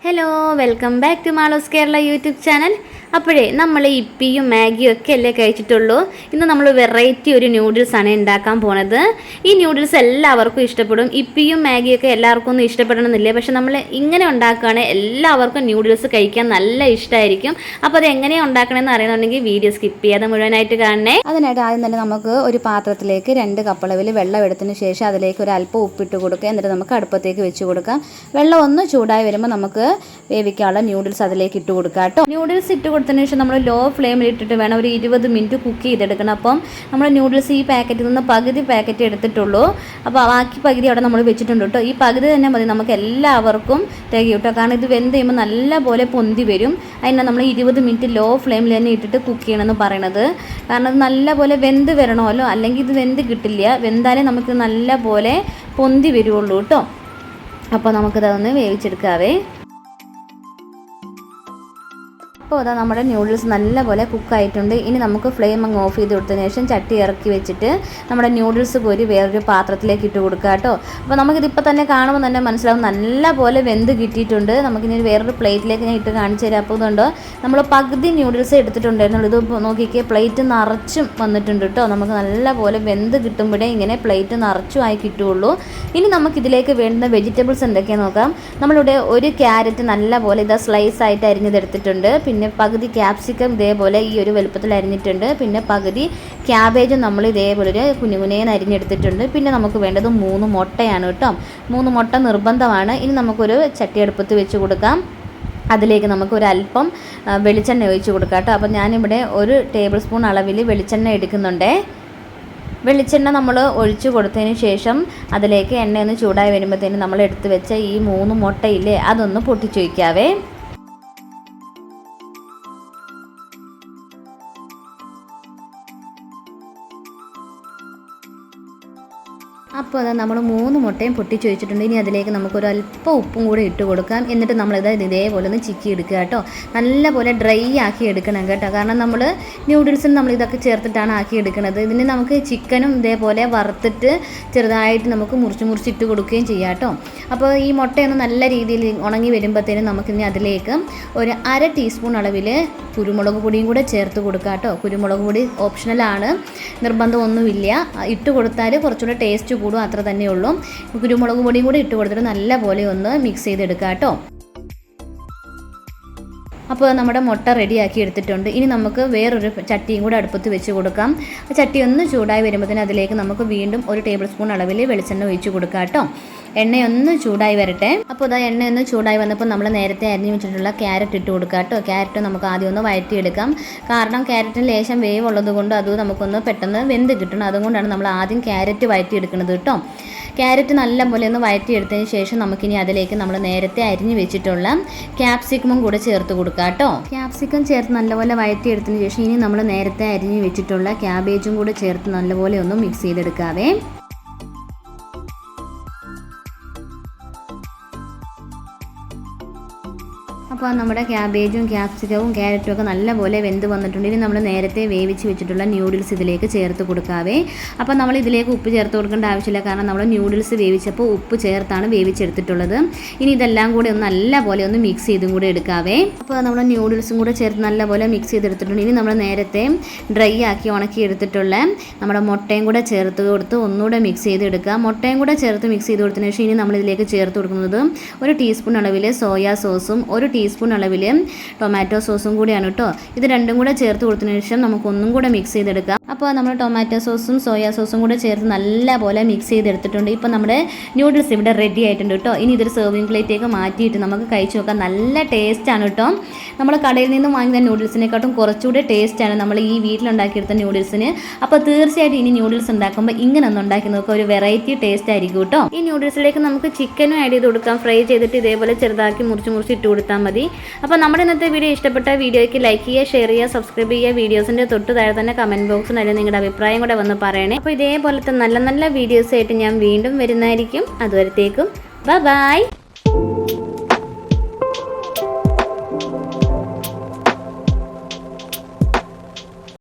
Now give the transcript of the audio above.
Hello, welcome back to Malu's Kerala YouTube channel. അപ്പോഴേ നമ്മൾ ഇപ്പിയും മാഗിയും ഒക്കെ അല്ലേ കഴിച്ചിട്ടുള്ളൂ ഇന്ന് നമ്മൾ വെറൈറ്റി ഒരു ന്യൂഡിൽസാണ് ഉണ്ടാക്കാൻ പോണത് ഈ ന്യൂഡിൽസ് എല്ലാവർക്കും ഇഷ്ടപ്പെടും ഇപ്പിയും മാഗിയും ഒക്കെ എല്ലാവർക്കും ഒന്നും ഇഷ്ടപ്പെടണമെന്നില്ല പക്ഷെ നമ്മൾ ഇങ്ങനെ ഉണ്ടാക്കുകയാണെങ്കിൽ എല്ലാവർക്കും ന്യൂഡിൽസ് കഴിക്കാൻ നല്ല ഇഷ്ടമായിരിക്കും അപ്പോൾ അത് എങ്ങനെയാണ് ഉണ്ടാക്കണമെന്ന് അറിയണമെന്നുണ്ടെങ്കിൽ വീഡിയോ സ്കിപ്പ് ചെയ്യാതെ മുഴുവനായിട്ട് കാണണേ അതിനായിട്ട് ആദ്യം തന്നെ നമുക്ക് ഒരു പാത്രത്തിലേക്ക് രണ്ട് കപ്പളവിൽ വെള്ളം എടുത്തതിന് ശേഷം അതിലേക്ക് ഒരു അല്പം ഉപ്പിട്ട് കൊടുക്കുക എന്നിട്ട് നമുക്ക് അടുപ്പത്തേക്ക് വെച്ച് കൊടുക്കാം വെള്ളം ഒന്ന് ചൂടായി വരുമ്പോൾ നമുക്ക് വേവിക്കാനുള്ള ന്യൂഡിൽസ് അതിലേക്ക് ഇട്ട് കൊടുക്കാം കേട്ടോ ന്യൂഡിൽസ് ഇട്ട് കൊടുത്തതിന് ശേഷം നമ്മൾ ലോ ഫ്ലെയിമിൽ ഇട്ടിട്ട് വേണം ഒരു ഇരുപത് മിനിറ്റ് കുക്ക് ചെയ്തെടുക്കണം അപ്പം നമ്മൾ ന്യൂഡിൽസ് ഈ പാക്കറ്റിൽ നിന്ന് പകുതി പാക്കറ്റ് എടുത്തിട്ടുള്ളൂ അപ്പോൾ ബാക്കി പകുതി അവിടെ നമ്മൾ വെച്ചിട്ടുണ്ട് കേട്ടോ ഈ പകുതി തന്നെ മതി നമുക്ക് എല്ലാവർക്കും തികയും കേട്ടോ കാരണം ഇത് വെന്ത് ചെയ്യുമ്പോൾ നല്ല പോലെ പൊന്തി വരും അതിനാണ് നമ്മൾ ഇരുപത് മിനിറ്റ് ലോ ഫ്ലെയിമിൽ തന്നെ ഇട്ടിട്ട് കുക്ക് ചെയ്യണമെന്ന് പറയണത് കാരണം ഇത് നല്ല പോലെ വെന്ത് വരണമല്ലോ അല്ലെങ്കിൽ ഇത് വെന്ത് കിട്ടില്ല വെന്താലേ നമുക്ക് നല്ല പോലെ പൊന്തി വരുള്ളൂ കേട്ടോ അപ്പോൾ നമുക്കിതൊന്ന് വേവിച്ചെടുക്കാവേ അപ്പോൾ അതാ നമ്മുടെ ന്യൂഡിൽസ് നല്ലപോലെ കുക്കായിട്ടുണ്ട് ഇനി നമുക്ക് ഫ്ലെയിം അങ്ങ് ഓഫ് ചെയ്ത് കൊടുത്തതിന് ശേഷം ചട്ടി ഇറക്കി വെച്ചിട്ട് നമ്മുടെ ന്യൂഡിൽസ് പോരി വേറൊരു പാത്രത്തിലേക്ക് ഇട്ട് കൊടുക്കുക കേട്ടോ അപ്പോൾ നമുക്കിതിപ്പോൾ തന്നെ കാണുമ്പോൾ തന്നെ മനസ്സിലാവും നല്ലപോലെ വെന്ത് കിട്ടിയിട്ടുണ്ട് നമുക്കിനി വേറൊരു പ്ലേറ്റിലേക്ക് ഞാൻ ഇട്ട് കാണിച്ചു തരാം അപ്പോൾ ഇതുണ്ടോ നമ്മൾ പകുതി ന്യൂഡിൽസ് എടുത്തിട്ടുണ്ടായിരുന്നുള്ളൂ ഇത് നോക്കിക്കേ പ്ലേറ്റ് നിറച്ചും വന്നിട്ടുണ്ട് കേട്ടോ നമുക്ക് നല്ലപോലെ വെന്ത് കിട്ടുമ്പോഴേ ഇങ്ങനെ പ്ലേറ്റ് നിറച്ചും ആയി കിട്ടുകയുള്ളൂ ഇനി നമുക്കിതിലേക്ക് വേണ്ടുന്ന വെജിറ്റബിൾസ് എന്തൊക്കെയാണെന്ന് നോക്കാം നമ്മളിവിടെ ഒരു ക്യാരറ്റ് നല്ലപോലെ ഇതാ സ്ലൈസ് ആയിട്ട് അരിഞ്ഞതെടുത്തിട്ടുണ്ട് പിന്നെ പിന്നെ പകുതി ക്യാപ്സിക്കം ഇതേപോലെ ഈ ഒരു വലുപ്പത്തിൽ അരിഞ്ഞിട്ടുണ്ട് പിന്നെ പകുതി ക്യാബേജും നമ്മൾ ഇതേപോലെ ഒരു കുഞ്ഞുകുനേന്ന് അരിഞ്ഞെടുത്തിട്ടുണ്ട് പിന്നെ നമുക്ക് വേണ്ടത് മൂന്ന് മുട്ടയാണ് കേട്ടോ മൂന്ന് മുട്ട നിർബന്ധമാണ് ഇനി നമുക്കൊരു ചട്ടിയെടുപ്പത്ത് വെച്ച് കൊടുക്കാം അതിലേക്ക് നമുക്ക് അല്പം വെളിച്ചെണ്ണ ഒഴിച്ച് കൊടുക്കാം കേട്ടോ അപ്പോൾ ഞാനിവിടെ ഒരു ടേബിൾ സ്പൂൺ അളവിൽ വെളിച്ചെണ്ണ എടുക്കുന്നുണ്ടേ വെളിച്ചെണ്ണ നമ്മൾ ഒഴിച്ചു കൊടുത്തതിന് ശേഷം അതിലേക്ക് എണ്ണയൊന്ന് ചൂടായി വരുമ്പോഴത്തേനും നമ്മൾ എടുത്തു വെച്ച ഈ മൂന്ന് മുട്ടയില്ലേ അതൊന്ന് വയ്ക്കാവേ അപ്പോൾ അതാ നമ്മൾ മൂന്ന് മുട്ടയും പൊട്ടിച്ച് വെച്ചിട്ടുണ്ട് ഇനി അതിലേക്ക് നമുക്കൊരു അല്പം ഉപ്പും കൂടി ഇട്ട് കൊടുക്കാം എന്നിട്ട് നമ്മൾ നമ്മളിത് ഇതേപോലെ ഒന്ന് ചിക്കി എടുക്കുക കേട്ടോ നല്ലപോലെ ഡ്രൈ ആക്കി എടുക്കണം കേട്ടോ കാരണം നമ്മൾ ന്യൂഡിൽസും നമ്മൾ ഇതൊക്കെ ചേർത്തിട്ടാണ് ആക്കി എടുക്കുന്നത് ഇതിന് നമുക്ക് ചിക്കനും ഇതേപോലെ വറുത്തിട്ട് ചെറുതായിട്ട് നമുക്ക് മുറിച്ച് മുറിച്ചിട്ട് കൊടുക്കുകയും ചെയ്യാം കേട്ടോ അപ്പോൾ ഈ മുട്ടയൊന്ന് നല്ല രീതിയിൽ ഉണങ്ങി വരുമ്പോഴത്തേനും നമുക്കിനി അതിലേക്ക് ഒരു അര ടീസ്പൂൺ അളവിൽ കുരുമുളക് പൊടിയും കൂടെ ചേർത്ത് കൊടുക്കാം കേട്ടോ കുരുമുളക് പൊടി ഓപ്ഷണലാണ് നിർബന്ധമൊന്നുമില്ല ഇട്ട് കൊടുത്താൽ കുറച്ചുകൂടെ ടേസ്റ്റ് കൂടും അത്ര തന്നെയുള്ളൂ കുരുമുളക് പൊടിയും കൂടി ഇട്ട് കൊടുത്തിട്ട് നല്ലപോലെ ഒന്ന് മിക്സ് ചെയ്തെടുക്കാം കേട്ടോ അപ്പോൾ നമ്മുടെ മുട്ട റെഡിയാക്കി എടുത്തിട്ടുണ്ട് ഇനി നമുക്ക് വേറൊരു ചട്ടിയും കൂടെ അടുപ്പത്ത് വെച്ച് കൊടുക്കാം ചട്ടി ഒന്ന് ചൂടായി വരുമ്പോഴത്തേന് അതിലേക്ക് നമുക്ക് വീണ്ടും ഒരു ടേബിൾ സ്പൂൺ അളവിൽ വെളിച്ചെണ്ണ ഒഴിച്ച് കൊടുക്കാം കേട്ടോ എണ്ണയൊന്ന് ചൂടായി വരട്ടെ അപ്പോൾ ഇതാ എണ്ണയൊന്ന് ചൂടായി വന്നപ്പോൾ നമ്മൾ നേരത്തെ അരിഞ്ഞു വെച്ചിട്ടുള്ള ക്യാരറ്റ് ഇട്ട് കൊടുക്കുക കേട്ടോ ക്യാരറ്റ് നമുക്ക് ആദ്യം ഒന്ന് വഴറ്റിയെടുക്കാം കാരണം ക്യാരറ്റിന് ലേശം വേവ് ഉള്ളത് കൊണ്ട് അത് നമുക്കൊന്ന് പെട്ടെന്ന് വെന്ത് കിട്ടണം അതുകൊണ്ടാണ് നമ്മൾ ആദ്യം ക്യാരറ്റ് വഴറ്റിയെടുക്കുന്നത് കേട്ടോ ക്യാരറ്റ് നല്ല പോലെ ഒന്ന് വഴറ്റിയെടുത്തതിന് ശേഷം നമുക്കിനി അതിലേക്ക് നമ്മൾ നേരത്തെ അരിഞ്ഞു വെച്ചിട്ടുള്ള ക്യാപ്സിക്കമും കൂടെ ചേർത്ത് കൊടുക്കുക കേട്ടോ ക്യാപ്സിക്കം ചേർത്ത് നല്ലപോലെ വഴറ്റിയെടുത്തതിന് ശേഷം ഇനി നമ്മൾ നേരത്തെ അരിഞ്ഞു വെച്ചിട്ടുള്ള ക്യാബേജും കൂടെ ചേർത്ത് നല്ലപോലെ ഒന്ന് മിക്സ് ചെയ്തെടുക്കാവേ അപ്പോൾ നമ്മുടെ ക്യാബേജും ക്യാപ്സിക്കവും ക്യാരറ്റും ഒക്കെ നല്ലപോലെ വെന്ത് വന്നിട്ടുണ്ട് ഇനി നമ്മൾ നേരത്തെ വേവിച്ച് വെച്ചിട്ടുള്ള ന്യൂഡിൽസ് ഇതിലേക്ക് ചേർത്ത് കൊടുക്കാവേ അപ്പോൾ നമ്മൾ ഇതിലേക്ക് ഉപ്പ് ചേർത്ത് കൊടുക്കേണ്ട ആവശ്യമില്ല കാരണം നമ്മൾ ന്യൂഡിൽസ് വേവിച്ചപ്പോൾ ഉപ്പ് ചേർത്താണ് വേവിച്ചെടുത്തിട്ടുള്ളത് ഇനി ഇതെല്ലാം കൂടി ഒന്ന് നല്ലപോലെ ഒന്ന് മിക്സ് ചെയ്തും കൂടി എടുക്കാവേ അപ്പോൾ നമ്മൾ ന്യൂഡിൽസും കൂടെ ചേർത്ത് നല്ലപോലെ മിക്സ് ചെയ്തെടുത്തിട്ടുണ്ട് ഇനി നമ്മൾ നേരത്തെ ഡ്രൈ ആക്കി ഉണക്കി എടുത്തിട്ടുള്ള നമ്മുടെ മുട്ടയും കൂടെ ചേർത്ത് കൊടുത്ത് ഒന്നുകൂടെ മിക്സ് എടുക്കുക മുട്ടയും കൂടെ ചേർത്ത് മിക്സ് ചെയ്ത് കൊടുത്തതിന് ശേഷം ഇനി നമ്മൾ ഇതിലേക്ക് ചേർത്ത് കൊടുക്കുന്നത് ഒരു ടീസ്പൂൺ അളവിൽ സോയാ സോസും ഒരു ടീസ്പൂൺ അളവിൽ ടൊമാറ്റോ സോസും കൂടിയാണ് കേട്ടോ ഇത് രണ്ടും കൂടെ ചേർത്ത് കൊടുത്തതിന് ശേഷം നമുക്കൊന്നും കൂടെ മിക്സ് ചെയ്തെടുക്കാം അപ്പോൾ നമ്മൾ ടൊമാറ്റോ സോസും സോയാ സോസും കൂടെ ചേർത്ത് നല്ലപോലെ മിക്സ് ചെയ്തെടുത്തിട്ടുണ്ട് ഇപ്പോൾ നമ്മുടെ ന്യൂഡിൽസ് ഇവിടെ റെഡി ആയിട്ടുണ്ട് കേട്ടോ ഇനി ഇതൊരു സെർവിങ് പ്ലേറ്റേക്ക് മാറ്റിയിട്ട് നമുക്ക് കഴിച്ച് നോക്കാം നല്ല ടേസ്റ്റാണ് കേട്ടോ നമ്മൾ കടയിൽ നിന്നും വാങ്ങുന്ന ന്യൂഡിൽസിനെക്കാട്ടും കുറച്ചുകൂടെ ടേസ്റ്റാണ് നമ്മൾ ഈ വീട്ടിലുണ്ടാക്കിയെടുത്ത ന്യൂഡിൽസിന് അപ്പോൾ തീർച്ചയായിട്ടും ഇനി ന്യൂഡിൽസ് ഉണ്ടാക്കുമ്പോൾ ഇങ്ങനെ ഒന്ന് ഉണ്ടാക്കി നോക്കുക ഒരു വെറൈറ്റി ടേസ്റ്റ് ആയിരിക്കും കേട്ടോ ഈ ന്യൂഡിൽസിലേക്ക് നമുക്ക് ചിക്കനും ആഡ് ചെയ്ത് കൊടുക്കാം ഫ്രൈ ചെയ്തിട്ട് ഇതേപോലെ ചെറുതാക്കി മുറിച്ച് മുറിച്ച് ഇട്ട് കൊടുത്താൽ മതി അപ്പോൾ നമ്മുടെ ഇന്നത്തെ വീഡിയോ ഇഷ്ടപ്പെട്ട വീഡിയോയ്ക്ക് ലൈക്ക് ചെയ്യുക ഷെയർ ചെയ്യുക സബ്സ്ക്രൈബ് ചെയ്യുക വീഡിയോസിൻ്റെ തൊട്ട് താഴെ തന്നെ കമൻറ്റ് ബോക്സിൽ എന്നൊരു നിങ്ങളുടെ അഭിപ്രായം കൂടെ വന്ന് പറയണേ അപ്പോൾ ഇതേപോലത്തെ നല്ല നല്ല വീഡിയോസ് ആയിട്ട് ഞാൻ വീണ്ടും വരുന്നതായിരിക്കും അതുവരത്തേക്കും ബ ബൈ